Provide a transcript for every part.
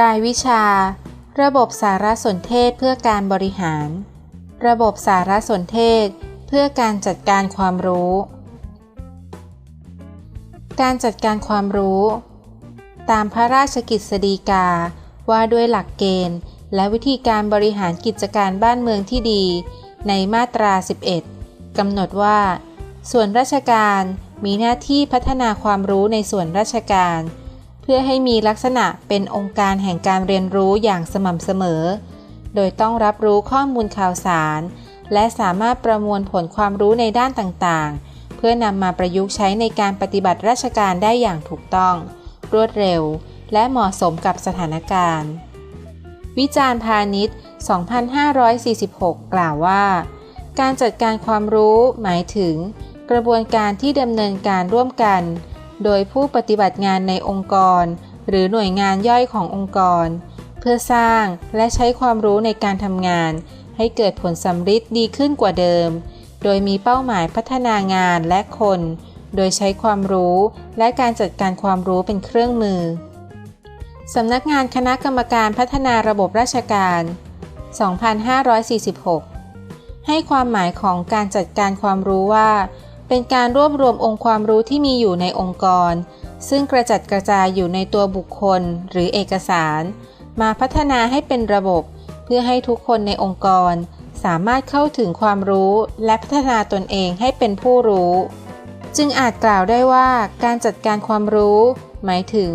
รายวิชา ระบบสารสนเทศเพื่อการบริหาร ระบบสารสนเทศ เพื่อการจัดการความรู้ การจัดการความรู้ ตามพระราชกิจสฎีกาว่าด้วยหลักเกณฑ์ และวิธีการบริหารกิจการบ้านเมืองที่ดี ในมาตรา 11 กำหนดว่า ส่วนราชการมีหน้าที่พัฒนาความรู้ในส่วนราชการ เพื่อให้มีลักษณะเป็นองค์การแห่งการเรียนรู้อย่างสม่ำเสมอ โดยต้องรับรู้ข้อมูลข่าวสาร และสามารถประมวลผลความรู้ในด้านต่างๆ เพื่อนำมาประยุกต์ใช้ในการปฏิบัติราชการได้อย่างถูกต้อง รวดเร็ว และเหมาะสมกับสถานการณ์ วิจารณ์พาณิชย์ 2546 กล่าวว่า การจัดการความรู้หมายถึง กระบวนการที่ดำเนินการร่วมกัน โดยผู้ปฏิบัติงานในองค์กร หรือหน่วยงานย่อยขององค์กร เพื่อสร้างและใช้ความรู้ในการทำงาน ให้เกิดผลสำฤทธิ์ดีขึ้นกว่าเดิม โดยมีเป้าหมายพัฒนางานและคน โดยใช้ความรู้และการจัดการความรู้เป็นเครื่องมือสำนักงานคณะกรรมการพัฒนาระบบราชการ 2546 ให้ความหมายของการจัดการความรู้ว่า เป็นการรวบรวมองค์ความรู้ที่มีอยู่ในองค์กร ซึ่งกระจัดกระจายอยู่ในตัวบุคคลหรือเอกสาร มาพัฒนาให้เป็นระบบ เพื่อให้ทุกคนในองค์กร สามารถเข้าถึงความรู้และพัฒนาตนเองให้เป็นผู้รู้ จึงอาจกล่าวได้ว่าการจัดการความรู้ หมายถึง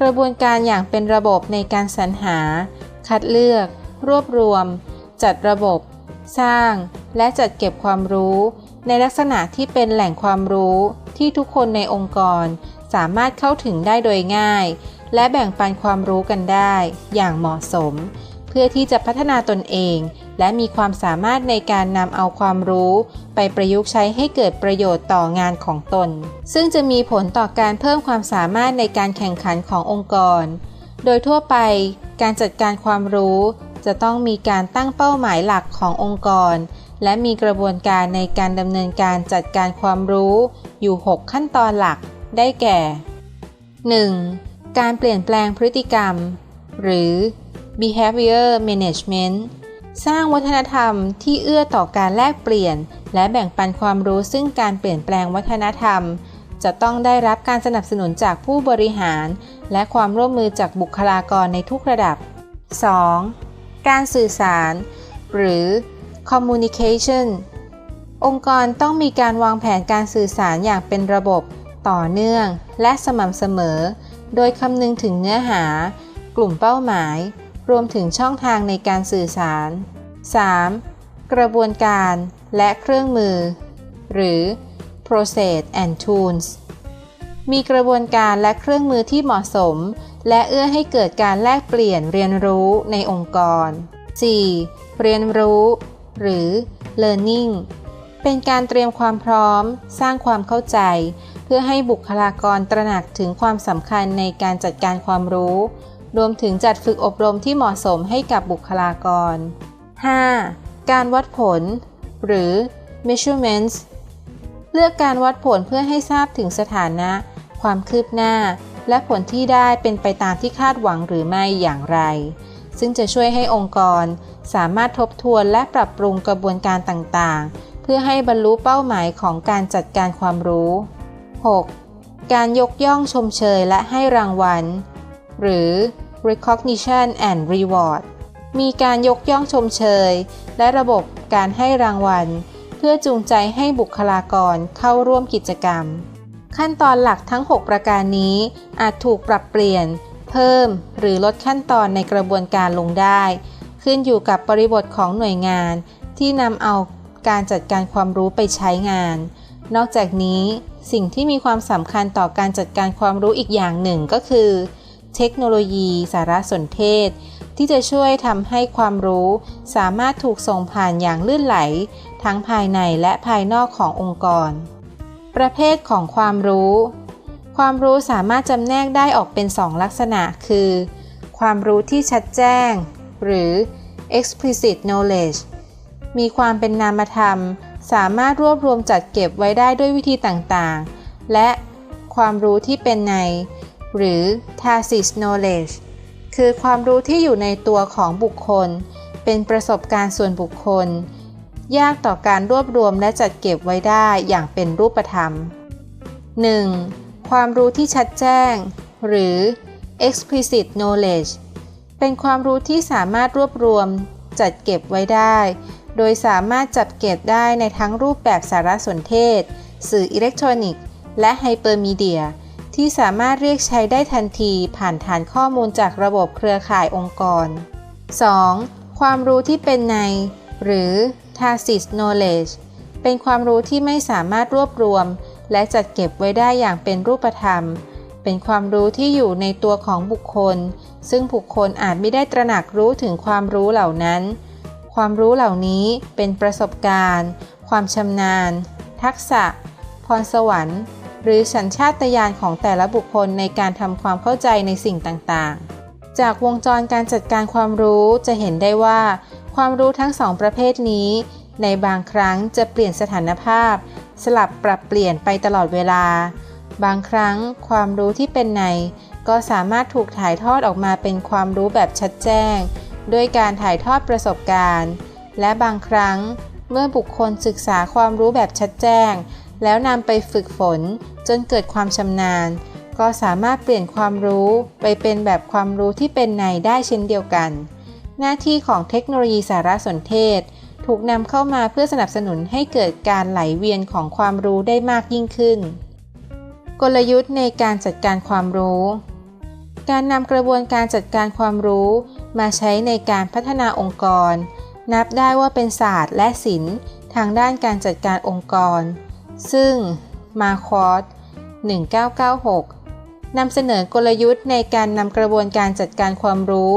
กระบวนการอย่างเป็นระบบในการสรรหา คัดเลือก รวบรวม จัดระบบ สร้าง และจัดเก็บความรู้ ในลักษณะที่เป็นแหล่งความรู้ที่ทุกคนในองค์กรสามารถเข้าถึงได้โดยง่าย และแบ่งปันความรู้กันได้อย่างเหมาะสม เพื่อที่จะพัฒนาตนเอง และมีความสามารถในการนำเอาความรู้ ไปประยุกต์ใช้ให้เกิดประโยชน์ต่องานของตน ซึ่งจะมีผลต่อการเพิ่มความสามารถในการแข่งขันขององค์กร โดยทั่วไปการจัดการความรู้จะต้องมีการตั้งเป้าหมายหลักขององค์กร และมีกระบวนการในการดำเนินการจัดการความรู้อยู่ 6 ขั้นตอนหลัก ได้แก่ 1. การเปลี่ยนแปลงพฤติกรรม หรือ behavior management สร้างวัฒนธรรมที่เอื้อต่อการแลกเปลี่ยน และแบ่งปันความรู้ซึ่งการเปลี่ยนแปลงวัฒนธรรม จะต้องได้รับการสนับสนุนจากผู้บริหาร และความร่วมมือจากบุคลากรในทุกระดับ 2. การสื่อสาร หรือ communication องค์กรต้องมีการวางแผนการสื่อสารอย่างเป็นระบบต่อเนื่องและสม่ำเสมอ โดยคำนึงถึงเนื้อหา กลุ่มเป้าหมาย รวมถึงช่องทางในการสื่อสาร 3. กระบวนการและเครื่องมือ หรือ process and tools มีกระบวนการและเครื่องมือที่เหมาะสม และเอื้อให้เกิดการแลกเปลี่ยนเรียนรู้ในองค์กร 4. เรียนรู้ หรือ learning เป็นการเตรียมความพร้อม สร้างความเข้าใจ เพื่อให้บุคลากรตระหนักถึงความสำคัญในการจัดการความรู้ รวมถึงจัดฝึกอบรมที่เหมาะสมให้กับบุคลากร 5. การวัดผล หรือ measurements เลือกการวัดผลเพื่อให้ทราบถึงสถานะ ความคืบหน้า และผลที่ได้เป็นไปตามที่คาดหวังหรือไม่อย่างไร ซึ่งจะช่วยให้องค์กร สามารถทบทวนและปรับปรุงกระบวนการต่างๆ เพื่อให้บรรลุเป้าหมายของการจัดการความรู้ 6. การยกย่องชมเชยและให้รางวัล หรือ recognition and reward มีการยกย่องชมเชย และระบบการให้รางวัล เพื่อจูงใจให้บุคลากรเข้าร่วมกิจกรรม ขั้นตอนหลักทั้ง 6 ประการนี้อาจถูกปรับเปลี่ยน เพิ่ม หรือลดขั้นตอนในกระบวนการลงได้ ขึ้นอยู่กับบริบทของหน่วยงาน ที่นำเอาการจัดการความรู้ไปใช้งาน นอกจากนี้สิ่งที่มีความสำคัญต่อการจัดการความรู้อีกอย่างหนึ่งก็คือ เทคโนโลยีสารสนเทศ ที่จะช่วยทำให้ความรู้ สามารถถูกส่งผ่านอย่างลื่นไหล ทั้งภายในและภายนอกขององค์กร ประเภทของความรู้ ความรู้สามารถจำแนกได้ออกเป็น 2 ลักษณะ คือ ความรู้ที่ชัดแจ้ง หรือ explicit knowledge มีความเป็นนามธรรม สามารถรวบรวมจัดเก็บไว้ได้ด้วยวิธีต่างๆ และความรู้ที่เป็นใน หรือ tacit knowledge คือความรู้ที่อยู่ในตัวของบุคคล เป็นประสบการณ์ส่วนบุคคล ยากต่อการรวบรวมและจัดเก็บไว้ได้อย่างเป็นรูปธรรม 1. ความรู้ที่ชัดแจ้ง หรือ explicit knowledge เป็นความรู้ที่สามารถรวบรวมจัดเก็บไว้ได้ โดยสามารถจับเก็บได้ในทั้งรูปแบบสารสนเทศ สื่ออิเล็กทรอนิกส์ และไฮเปอร์มีเดีย ที่สามารถเรียกใช้ได้ทันทีผ่านฐานข้อมูลจากระบบเครือข่ายองค์กร 2. ความรู้ที่เป็นใน หรือ tacit knowledge เป็นความรู้ที่ไม่สามารถรวบรวม และจัดเก็บไว้ได้อย่างเป็นรูปธรรม เป็นความรู้ที่อยู่ในตัวของบุคคล ซึ่งบุคคลอาจไม่ได้ตระหนักรู้ถึงความรู้เหล่านั้น ความรู้เหล่านี้เป็นประสบการณ์ ความชำนาญ ทักษะ พรสวรรค์ หรือสัญชาตญาณของแต่ละบุคคลในการทำความเข้าใจในสิ่งต่างๆ จากวงจรการจัดการความรู้จะเห็นได้ว่า ความรู้ทั้งสองประเภทนี้ ในบางครั้งจะเปลี่ยนสถานภาพ สลับปรับเปลี่ยนไปตลอดเวลา บางครั้งความรู้ที่เป็นใน ก็สามารถถูกถ่ายทอดออกมาเป็นความรู้แบบชัดแจ้ง ด้วยการถ่ายทอดประสบการณ์ และบางครั้งเมื่อบุคคลศึกษาความรู้แบบชัดแจ้ง แล้วนำไปฝึกฝนจนเกิดความชำนาญ ก็สามารถเปลี่ยนความรู้ไปเป็นแบบความรู้ที่เป็นในได้เช่นเดียวกัน หน้าที่ของเทคโนโลยีสารสนเทศ ถูกนำเข้ามาเพื่อสนับสนุนให้เกิดการไหลเวียนของความรู้ได้มากยิ่งขึ้น กลยุทธ์ในการจัดการความรู้ การนำกระบวนการจัดการความรู้ มาใช้ในการพัฒนาองค์กร นับได้ว่าเป็นศาสตร์และศิลป์ทางด้านการจัดการองค์กร ซึ่งมาคอส1996 นำเสนอกลยุทธ์ในการนำกระบวนการจัดการความรู้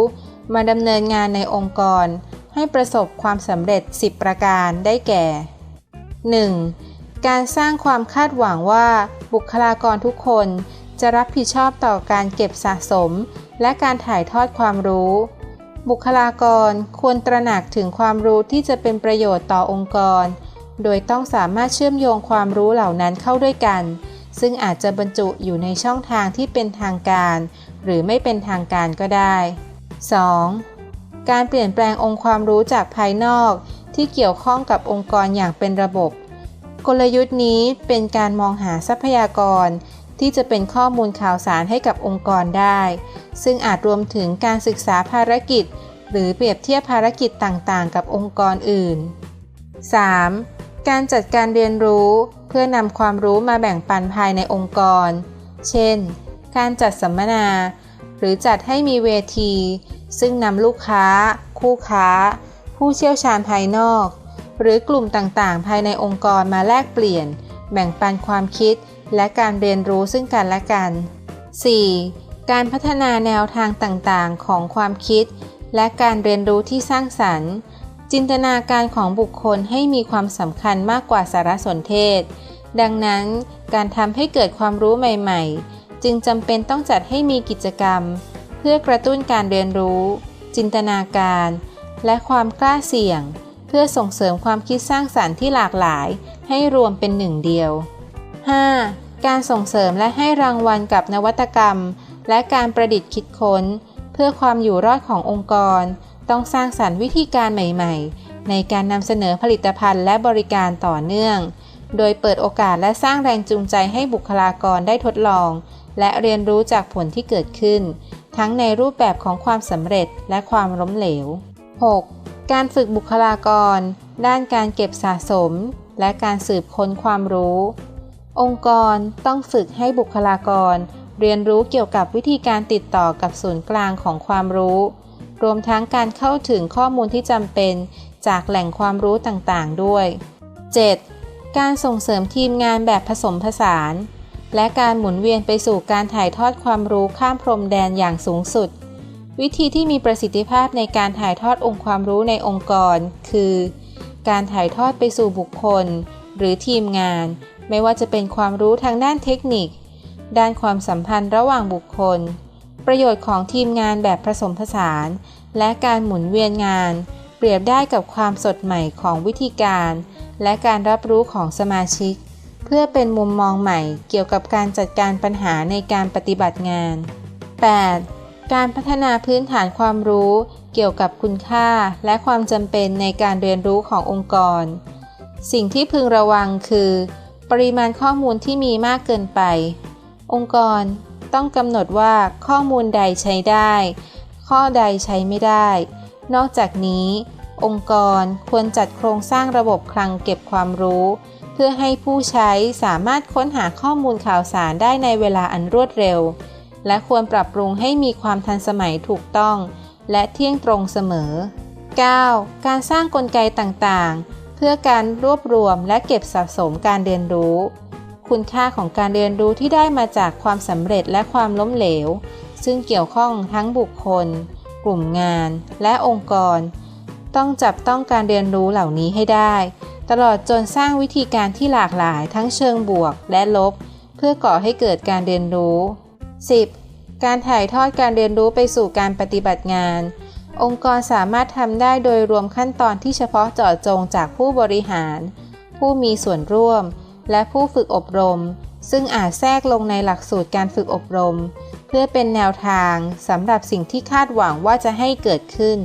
มาดำเนินงานในองค์กร ให้ประสบความสำเร็จ 10 ประการได้แก่ 1. การสร้างความคาดหวังว่าบุคลากรทุกคน จะรับผิดชอบต่อการเก็บสะสม และการถ่ายทอดความรู้ บุคลากรควรตระหนักถึงความรู้ที่จะเป็นประโยชน์ต่อองค์กร โดยต้องสามารถเชื่อมโยงความรู้เหล่านั้นเข้าด้วยกัน ซึ่งอาจจะบรรจุอยู่ในช่องทางที่เป็นทางการ หรือไม่เป็นทางการก็ได้ 2. การเปลี่ยนแปลงองค์ความรู้จากภายนอก ที่เกี่ยวข้องกับองค์กรอย่างเป็นระบบ กลยุทธ์นี้เป็นการมองหาทรัพยากร ที่จะเป็นข้อมูลข่าวสารให้กับองค์กรได้ ซึ่งอาจรวมถึงการศึกษาภารกิจ หรือเปรียบเทียบภารกิจต่างๆ กับองค์กรอื่น 3. การจัดการเรียนรู้เพื่อนำความรู้มาแบ่งปันภายในองค์กร เช่น การจัดสัมมนา หรือจัดให้มีเวที ซึ่งนำลูกค้า คู่ค้า ผู้เชี่ยวชาญภายนอก หรือกลุ่มต่างๆ ภายในองค์กรมาแลกเปลี่ยน แบ่งปันความคิด และการเรียนรู้ซึ่งกันและกัน 4. การพัฒนาแนวทางต่างๆ ของความคิด และการเรียนรู้ที่สร้างสรรค์ จินตนาการของบุคคลให้มีความสำคัญมากกว่าสารสนเทศ ดังนั้นการทำให้เกิดความรู้ใหม่ๆ จึงจำเป็นต้องจัดให้มีกิจกรรม เพื่อกระตุ้นการเรียนรู้ จินตนาการ และความกล้าเสี่ยง เพื่อส่งเสริมความคิดสร้างสรรค์ที่หลากหลาย ให้รวมเป็นหนึ่งเดียว 5. การส่งเสริมและให้รางวัลกับนวัตกรรม และการประดิษฐ์คิดค้น เพื่อความอยู่รอดขององค์กร ต้องสร้างสรรค์วิธีการใหม่ ๆ ในการนำเสนอผลิตภัณฑ์และบริการต่อเนื่อง โดยเปิดโอกาสและสร้างแรงจูงใจให้บุคลากรได้ทดลอง และเรียนรู้จากผลที่เกิดขึ้น ทั้งในรูปแบบของความสำเร็จและความล้มเหลว 6. การฝึกบุคลากร ด้านการเก็บสะสม และการสืบค้นความรู้ องค์กรต้องฝึกให้บุคลากร เรียนรู้เกี่ยวกับวิธีการติดต่อกับศูนย์กลางของความรู้ รวมทั้งการเข้าถึงข้อมูลที่จำเป็น จากแหล่งความรู้ต่างๆ ด้วย 7. การส่งเสริมทีมงานแบบผสมผสาน และการหมุนเวียนไปสู่การถ่ายทอดความรู้ข้ามพรมแดนอย่างสูงสุด วิธีที่มีประสิทธิภาพในการถ่ายทอดองค์ความรู้ในองค์กร คือ การถ่ายทอดไปสู่บุคคล หรือทีมงาน ไม่ว่าจะเป็นความรู้ทางด้านเทคนิค ด้านความสัมพันธ์ระหว่างบุคคล ประโยชน์ของทีมงานแบบผสมผสาน และการหมุนเวียนงาน เปรียบได้กับความสดใหม่ของวิธีการ และการรับรู้ของสมาชิก เพื่อเป็นมุมมองใหม่เกี่ยวกับการจัดการปัญหาในการปฏิบัติงาน 8. การพัฒนาพื้นฐานความรู้ เกี่ยวกับคุณค่า และความจำเป็นในการเรียนรู้ขององค์กร สิ่งที่พึงระวังคือ ปริมาณข้อมูลที่มีมากเกินไป องค์กรต้องกำหนดว่าข้อมูลใดใช้ได้ ข้อใดใช้ไม่ได้ นอกจากนี้ องค์กรควรจัดโครงสร้างระบบคลังเก็บความรู้ เพื่อให้ผู้ใช้สามารถค้นหาข้อมูลข่าวสารได้ในเวลาอันรวดเร็ว และควรปรับปรุงให้มีความทันสมัยถูกต้อง และเที่ยงตรงเสมอ 9. การสร้างกลไกต่างๆ เพื่อการรวบรวมและเก็บสะสมการเรียนรู้ คุณค่าของการเรียนรู้ที่ได้มาจากความสำเร็จและความล้มเหลว ซึ่งเกี่ยวข้องทั้งบุคคล กลุ่มงาน และองค์กร ต้องจับต้องการเรียนรู้เหล่านี้ให้ได้ ตลอดจนสร้างวิธีการที่หลากหลายทั้งเชิงบวกและลบ เพื่อก่อให้เกิดการเรียนรู้ 10. การถ่ายทอดการเรียนรู้ไปสู่การปฏิบัติงาน องค์กรสามารถทำได้โดยรวมขั้นตอนที่เฉพาะเจาะจงจากผู้บริหาร ผู้มีส่วนร่วม และผู้ฝึกอบรม ซึ่งอาจแทรกลงในหลักสูตรการฝึกอบรม เพื่อเป็นแนวทางสำหรับสิ่งที่คาดหวังว่าจะให้เกิดขึ้น